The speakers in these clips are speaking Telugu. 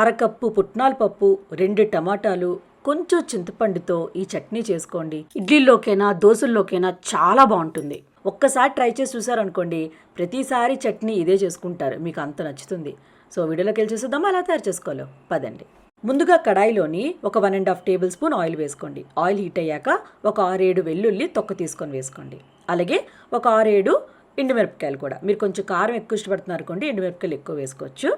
అరకప్పు పుట్నాల పప్పు రెండు టమాటాలు కొంచెం చింతపండుతో ఈ చట్నీ చేసుకోండి. ఇడ్లీలోకైనా దోశల్లోకైనా చాలా బాగుంటుంది. ఒక్కసారి ట్రై చేసి చూసారనుకోండి ప్రతిసారి చట్నీ ఇదే చేసుకుంటారు. మీకు అంత నచ్చుతుంది. సో వీడియోలోకి వెళ్ళి చూసేద్దామా అలా తయారు చేసుకోవాలో పదండి. ముందుగా కడాయిలోని ఒక one and half tablespoon oil వేసుకోండి. ఆయిల్ హీట్ అయ్యాక ఒక ఆరేడు వెల్లుల్లి తొక్క తీసుకొని వేసుకోండి. అలాగే ఒక ఆరేడు ఎండుమిరపకాయలు కూడా. మీరు కొంచెం కారం ఎక్కువ ఇష్టపడుతున్నారు అనుకోండి ఎండుమిరపకాయలు ఎక్కువ వేసుకోవచ్చు.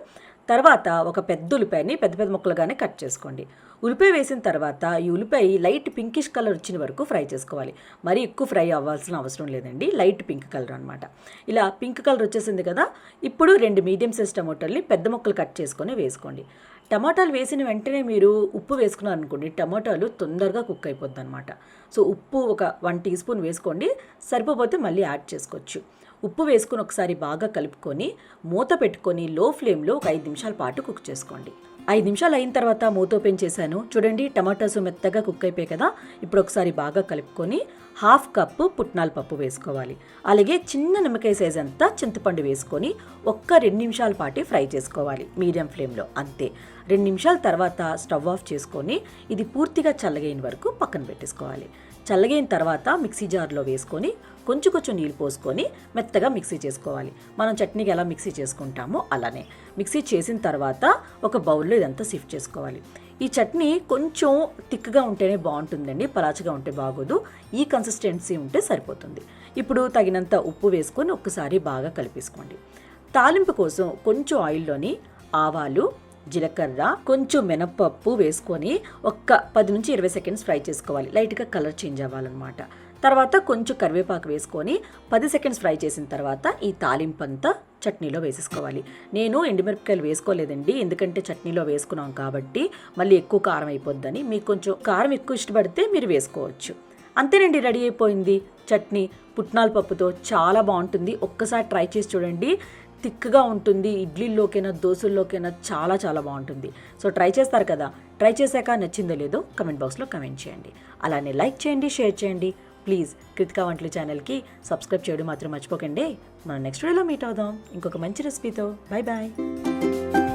తర్వాత ఒక పెద్ద ఉల్లిపాయని పెద్ద పెద్ద ముక్కలుగానే కట్ చేసుకోండి. ఉల్లిపాయ వేసిన తర్వాత ఈ ఉల్లిపాయ లైట్ పింకిష్ కలర్ వచ్చిన వరకు ఫ్రై చేసుకోవాలి. మరీ ఎక్కువ ఫ్రై అవ్వాల్సిన అవసరం లేదండి. లైట్ పింక్ కలర్ అనమాట ఇలా పింక్ కలర్ వచ్చేసింది కదా ఇప్పుడు రెండు మీడియం సైజ్ టమోటాలని పెద్ద ముక్కలు కట్ చేసుకొని వేసుకోండి. టమాటాలు వేసిన వెంటనే మీరు ఉప్పు వేసుకున్నారు అనుకోండి టమాటాలు తొందరగా కుక్ అయిపోద్ది అనమాట సో ఉప్పు ఒక వన్ టీ స్పూన్ వేసుకోండి. సరిపోతే మళ్ళీ యాడ్ చేసుకోవచ్చు. ఉప్పు వేసుకొని ఒకసారి బాగా కలుపుకొని మూత పెట్టుకొని లో ఫ్లేమ్లో ఒక ఐదు నిమిషాల పాటు కుక్ చేసుకోండి. ఐదు నిమిషాలు అయిన తర్వాత మూత ఓపెన్ చేశాను. చూడండి టమాటాస్ మెత్తగా కుక్ అయిపోయాయి కదా. ఇప్పుడు ఒకసారి బాగా కలుపుకొని హాఫ్ కప్పు పుట్నాల పప్పు వేసుకోవాలి. అలాగే చిన్న నిమ్మకాయ సైజ్ అంతా చింతపండు వేసుకొని ఒక్క రెండు నిమిషాల పాటు ఫ్రై చేసుకోవాలి. మీడియం ఫ్లేమ్లో అంతే. రెండు నిమిషాల తర్వాత స్టవ్ ఆఫ్ చేసుకొని ఇది పూర్తిగా చల్లగైన వరకు పక్కన పెట్టేసుకోవాలి. చల్లగైన తర్వాత మిక్సీ జార్లో వేసుకొని కొంచెం కొంచెం నీళ్ళు పోసుకొని మెత్తగా మిక్సీ చేసుకోవాలి. మనం చట్నీకి ఎలా మిక్సీ చేసుకుంటామో అలానే. మిక్సీ చేసిన తర్వాత ఒక బౌల్లో ఇదంతా సిఫ్ట్ చేసుకోవాలి. ఈ చట్నీ కొంచెం థిక్గా ఉంటేనే బాగుంటుందండి పలాచగా ఉంటే బాగోదు ఈ కన్సిస్టెన్సీ ఉంటే సరిపోతుంది. ఇప్పుడు తగినంత ఉప్పు వేసుకొని ఒక్కసారి బాగా కలిపేసుకోండి. తాలింపు కోసం కొంచెం ఆయిల్లోని ఆవాలు జీలకర్ర కొంచెం మినపప్పు వేసుకొని ఒక్క పది నుంచి ఇరవై సెకండ్స్ ఫ్రై చేసుకోవాలి. లైట్గా కలర్ చేంజ్ అవ్వాలన్నమాట. తర్వాత కొంచెం కరివేపాకు వేసుకొని పది సెకండ్స్ ఫ్రై చేసిన తర్వాత ఈ తాలింపు అంతా చట్నీలో వేసేసుకోవాలి. నేను ఎండుమిరపకాయలు వేసుకోలేదండి. ఎందుకంటే చట్నీలో వేసుకున్నాం కాబట్టి మళ్ళీ ఎక్కువ కారం అయిపోద్దని. మీకు కొంచెం కారం ఎక్కువ ఇష్టపడితే మీరు వేసుకోవచ్చు. అంతేనండి రెడీ అయిపోయింది. చట్నీ పుట్నాల పప్పుతో చాలా బాగుంటుంది. ఒక్కసారి ట్రై చేసి చూడండి. థిక్గా ఉంటుంది ఇడ్లీలోకైనా దోశల్లోకైనా చాలా చాలా బాగుంటుంది. సో ట్రై చేస్తారు కదా? ట్రై చేశాక నచ్చిందో లేదో కమెంట్ బాక్స్లో కమెంట్ చేయండి. అలానే లైక్ చేయండి షేర్ చేయండి. ప్లీజ్ కృతికా వంటలు ఛానల్కి సబ్స్క్రైబ్ చేయడం మాత్రం మర్చిపోకండి. మనం నెక్స్ట్ వీడియోలో మీట్ అవుదాం. ఇంకొక మంచి రెసిపీతో. Bye bye